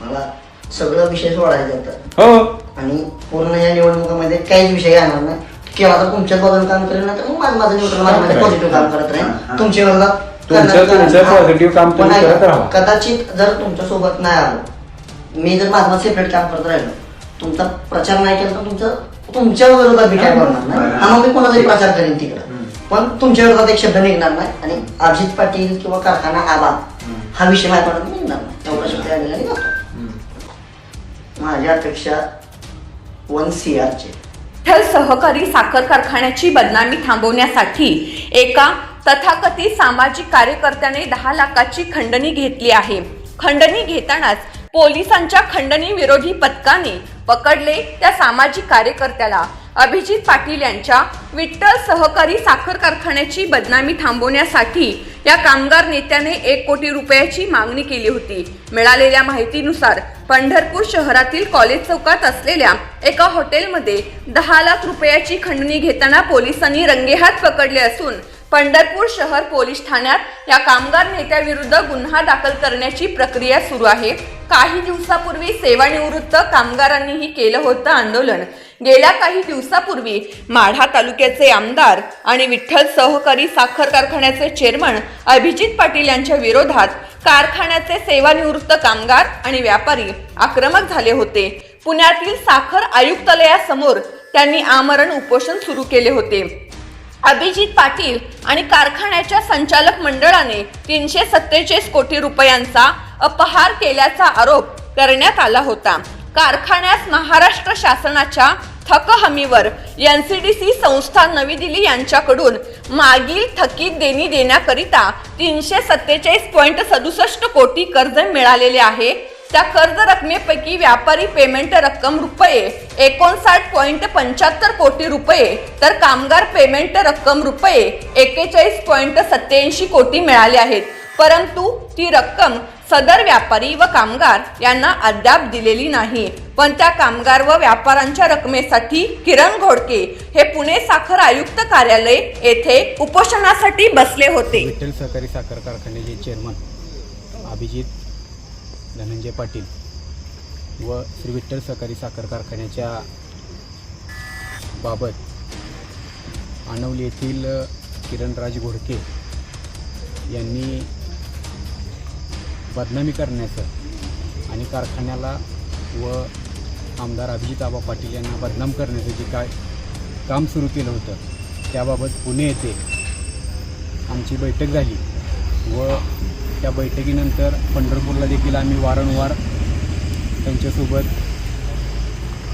मला सगळं विषय सोडायचं होतं हो. आणि पूर्ण या निवडणुकीमध्ये काहीच विषय येणार नाही. किंवा आता तुमच्याच बाजूने काम करेल ना तर मग माझं माझं न्यूट्रल माझं माझं पॉझिटिव्ह काम करत राहील. तुमच्या विरोधात तुमचं- करणार- तुमचं positive काम पण तुम्ही ऐका, करत राहा. कदाचित जर तुमच्यासोबत नाही आलो मी जर माझं सेपरेट काम करत राहिलो तुमचा प्रचार नाही केला तर तुमचं तुमच्या विरोधात मी काय करणार नाही. हा मग मी कोणाचाही प्रचार करेन तिकडं. पण तुमच्या विरोधात एक शब्द निघणार नाही आणि अभिजित पाटील किंवा कारखाना आबा हा विषय माझ्याकडून निघणार नाही. माझ्यापेक्षा वन सी आरचे विठ्ठल सहकारी साखर कारखान्याची बदनामी थांबवण्यासाठी एका तथाकथित सामाजिक कार्यकर्त्याने दहा लाखाची खंडणी घेतली आहे. खंडणी घेतानाच पोलिसांच्या खंडणी विरोधी पथकाने पकडले त्या सामाजिक कार्यकर्त्याला. अभिजित पाटील यांच्या विठ्ठल सहकारी साखर कारखान्याची बदनामी थांबवण्यासाठी या कामगार नेत्याने एक कोटी रुपयाची मागणी केली होती. मिळालेल्या माहितीनुसार पंढरपूर शहरातील कॉलेज चौकात असलेल्या एका हॉटेलमध्ये दहा लाख रुपयाची खंडणी घेताना पोलिसांनी रंगेहात पकडले असून पंढरपूर शहर पोलीस ठाण्यात या कामगार नेत्याविरुद्ध गुन्हा दाखल करण्याची प्रक्रिया सुरू आहे. काही दिवसापूर्वी सेवानिवृत्त कामगारांनीही केलं होतं आंदोलन. गेल्या काही दिवसापूर्वी माढा तालुक्याचे आमदार आणि विठ्ठल सहकारी साखर कारखान्याचे चेअरमन अभिजित पाटील यांच्या विरोधात कारखान्याचे सेवानिवृत्त कामगार आणि व्यापारी आक्रमक झाले होते. पुण्यातील साखर आयुक्तालयासमोर त्यांनी आमरण उपोषण सुरू केले होते. अभिजित पाटील आणि कारखान्याच्या संचालक मंडळाने तीनशे सत्तेचाळीस कोटी रुपयांचा अपहार केल्याचा आरोप करण्यात आला होता. कारखान्यास महाराष्ट्र शासनाच्या थक हमीवर एनसीडीसी संस्था नवी दिल्ली यांच्याकडून मागील थकीत देणी देण्याकरिता तीनशे सत्तेचाळीस पॉईंट सदुसष्ट कोटी कर्ज मिळालेले आहे. त्या कर्ज रकमेपैकी व्यापारी पेमेंट रक्कम रुपये एकोणसाठ पॉईंट पंच्याहत्तर कोटी रुपये तर कामगार पेमेंट रक्कम रुपये एक्केचाळीस पॉईंट सत्याऐंशी कोटी मिळाले आहेत. परंतु ती रक्कम सदर व्यापारी व कामगार यांना अद्याप दिलेली नाही. पण त्या कामगार व व्यापाऱ्यांच्या रकमेसाठी किरण घोडके हे पुणे साखर आयुक्त कार्यालय येथे उपोषणासाठी बसले होते. विठ्ठल सहकारी साखर कारखान्याचे चेअरमन अभिजित धनंजय पाटील व श्री विठ्ठल सहकारी साखर कारखान्याच्या बाबत आणवली येथील किरणराज घोडके यांनी बदनामी करण्याचं आणि कारखान्याला व आमदार अभिजित आबा पाटील यांना बदनाम करण्याचं जे काय काम सुरू केलं होतं त्याबाबत पुणे येथे आमची बैठक झाली व त्या बैठकीनंतर पंढरपूरला देखील आम्ही वारंवार त्यांच्यासोबत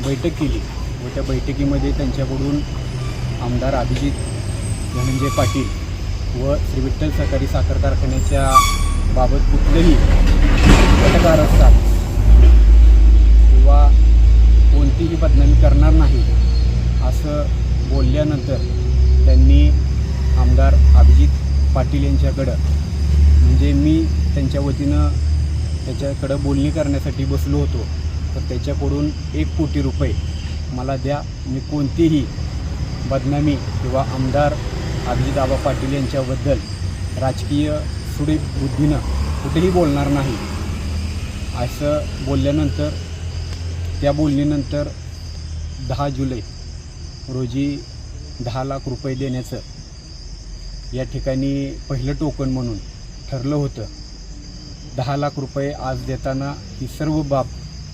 बैठक केली व त्या बैठकीमध्ये त्यांच्याकडून आमदार अभिजित धनंजय पाटील व श्री विठ्ठल सहकारी साखर कारखान्याच्या बाबत कुठलेही पटकार असतात किंवा कोणतीही बदनामी करणार नाही असं बोलल्यानंतर त्यांनी आमदार अभिजित पाटील यांच्याकडं म्हणजे मी त्यांच्या वतीनं त्याच्याकडं बोलणी करण्यासाठी बसलो होतो. तर त्याच्याकडून एक कोटी रुपये मला द्या. मी कोणतीही बदनामी किंवा आमदार अभिजित आबा पाटील यांच्याबद्दल राजकीय सुडी बुद्धीनं कुठेही बोलणार नाही. असं बोलल्यानंतर त्या बोलणीनंतर दहा जुलै रोजी दहा लाख रुपये देण्याचं या ठिकाणी पहिलं टोकन म्हणून ठरलं होतं. दहा लाख रुपये आज देताना ही सर्व बाब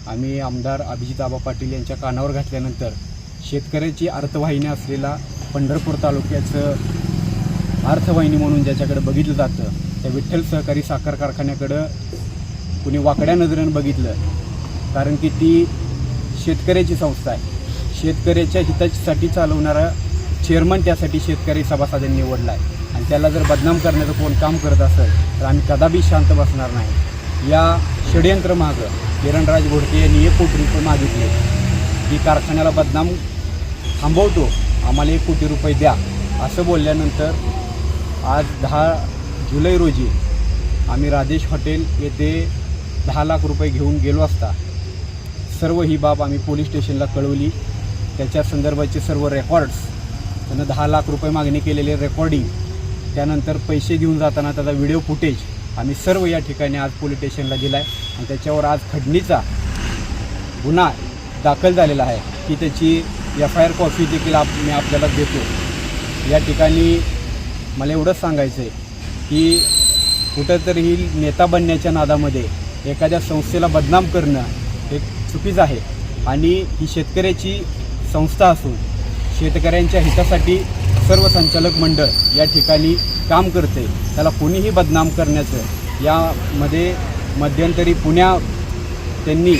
आम्ही आमदार अभिजित आबा पाटील यांच्या कानावर घातल्यानंतर शेतकऱ्याची अर्थवाहिनी असलेला पंढरपूर तालुक्याचं अर्थवाहिनी म्हणून ज्याच्याकडे बघितलं जातं त्या विठ्ठल सहकारी साखर कारखान्याकडं कुणी वाकड्या नजरेनं बघितलं. कारण की ती शेतकऱ्याची संस्था आहे. शेतकऱ्याच्या हितासाठी चालवणारा चेअरमन त्यासाठी शेतकरी सभासदांनी निवडला आहे. आणि त्याला जर बदनाम करण्याचं कोण काम करत असेल तर आम्ही कदापि शांत बसणार नाही. या षडयंत्र मागं किरणराज घोडके यांनी एक कोटी रुपये मागितले. की कारखान्याला बदनाम थांबवतो. आम्हाला एक कोटी रुपये द्या. असं बोलल्यानंतर आज दहा जुलै रोजी आम्ही राजेश हॉटेल येथे दहा लाख रुपये घेऊन गेलो असता. सर्व ही बाब आम्ही पोलीस स्टेशनला कळवली. त्याच्या संदर्भाचे सर्व रेकॉर्ड्स त्यानं दहा लाख रुपये मागणी केलेले रेकॉर्डिंग त्यानंतर पैसे घेऊन जाताना त्याचा व्हिडिओ फुटेज आम्ही सर्व या ठिकाणी आज पोलीस स्टेशनला दिला आहे आणि त्याच्यावर आज खडणीचा गुन्हा दाखल झालेला आहे की त्याची एफ आय आर कॉपी देखील आप मी आपल्याला देतो. या ठिकाणी मला एवढंच सांगायचं आहे की कुठंतरी ही नेता बनण्याच्या नादामध्ये एखाद्या संस्थेला बदनाम करणं हे चुकीचं आहे. आणि ही शेतकऱ्याची संस्था असून शेतकऱ्यांच्या हितासाठी सर्व संचालक मंडळ या ठिकाणी काम करते. त्याला कोणीही बदनाम करण्याचं यामध्ये मध्यंतरी पुण्या त्यांनी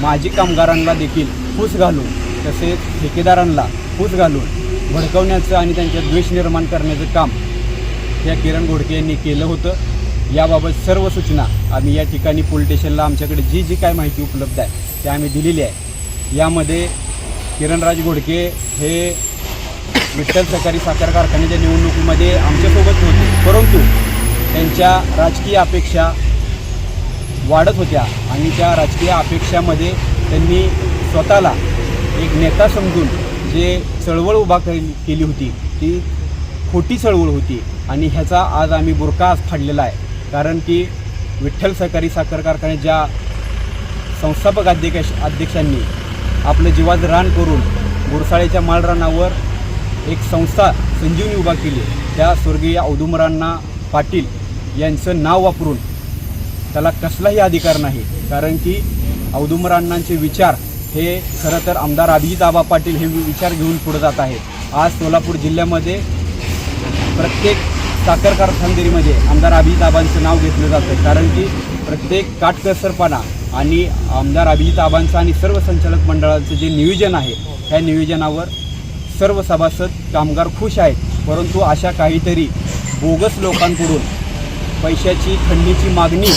माजी कामगारांना देखील फूस घालून तसेच ठेकेदारांना फूस घालून भडकवण्याचं आणि त्यांच्यात द्वेष निर्माण करण्याचं काम या किरण घोडके यांनी केलं होतं. याबाबत सर्व सूचना आम्ही या ठिकाणी पोलीस स्टेशनला आमच्याकडे जी जी काय माहिती उपलब्ध आहे ते आम्ही दिलेली आहे. यामध्ये किरणराज घोडके हे विठ्ठल सहकारी साखर कारखान्याच्या निवडणुकीमध्ये आमच्यासोबत होते. परंतु त्यांच्या राजकीय अपेक्षा वाढत होत्या आणि त्या राजकीय अपेक्षामध्ये त्यांनी स्वतःला एक नेता समजून जे चळवळ उभा केली होती ती खोटी चळवळ होती. आणि ह्याचा आज आम्ही बुरका आज फाडलेला आहे. कारण की विठ्ठल सहकारी साखर कारखान्याच्या संस्थापक अध्यक्ष अध्यक्षांनी आपलं जीवाचं रान करून गुरसाळेच्या माळरानावर एक संस्था संजीवनी उभा केली त्या स्वर्गीय औदुंबरांना पाटील यांचं नाव वापरून त्याला कसलाही अधिकार नाही. कारण की औदुंबरांनांचे विचार हे खरं तर आमदार अभिजित आबा पाटील हे विचार घेऊन पुढे जात आहेत. आज सोलापूर जिल्ह्यामध्ये प्रत्येक साखर कारखानगिरीमध्ये आमदार अभिजित आबांचं नाव घेतलं जातं कारण की प्रत्येक काटकसरपणा आणि आमदार अभिजित आबांचं आणि सर्व संचालक मंडळाचं जे नियोजन आहे त्या नियोजनावर सर्व सभासद कामगार खुश आहेत. परंतु अशा काहीतरी बोगस लोकांकडून पैशाची खंडीची मागणी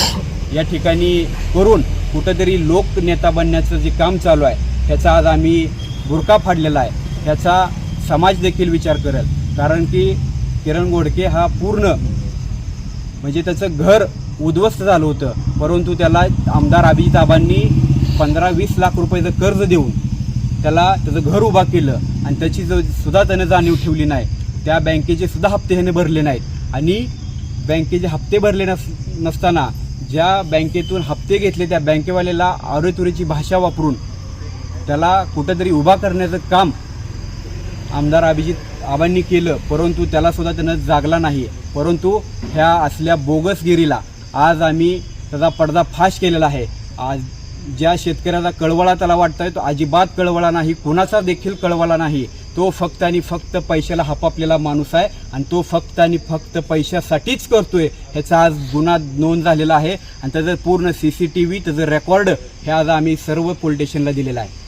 या ठिकाणी करून कुठंतरी लोकनेता बनण्याचं जे काम चालू आहे त्याचा आज आम्ही बुरका फाडलेला आहे. त्याचा समाज देखील विचार करेल. कारण की किरण गोडके हा पूर्ण म्हणजे त्याचं घर उद्ध्वस्त झालं होतं. परंतु त्याला आमदार अभिजित आबांनी पंधरा वीस लाख रुपयाचं कर्ज देऊन त्याला त्याचं घर उभा केलं आणि त्याची जो सुद्धा त्याने जाणीव ठेवली नाही. त्या बँकेचे सुद्धा हप्ते ह्याने भरले नाहीत. आणि बँकेचे हप्ते भरले नस नसताना ज्या बँकेतून हप्ते घेतले त्या बँकेवाल्याला आरोतुरीची भाषा वापरून त्याला कुठंतरी उभा करण्याचं काम आमदार अभिजित आबांनी केलं परंतु त्याला सुद्धा त्यानं जागला नाही. परंतु ह्या असल्या बोगसगिरीला आज आम्ही त्याचा पडदा फाश केलेला आहे. आज ज्या शेतकऱ्याचा कळवळा त्याला वाटतोय तो अजिबात कळवळा नाही कुणाचा देखील कळवळा नाही. तो फक्त आणि फक्त पैशाला हपापलेला माणूस आहे आणि तो फक्त आणि फक्त पैशासाठीच करतोय ह्याचा आज गुन्हा नोंद झालेला आहे. आणि त्याचं पूर्ण सी सी टी व्ही त्याचं रेकॉर्ड हे आज आम्ही सर्व पोलीस स्टेशनला दिलेलं आहे.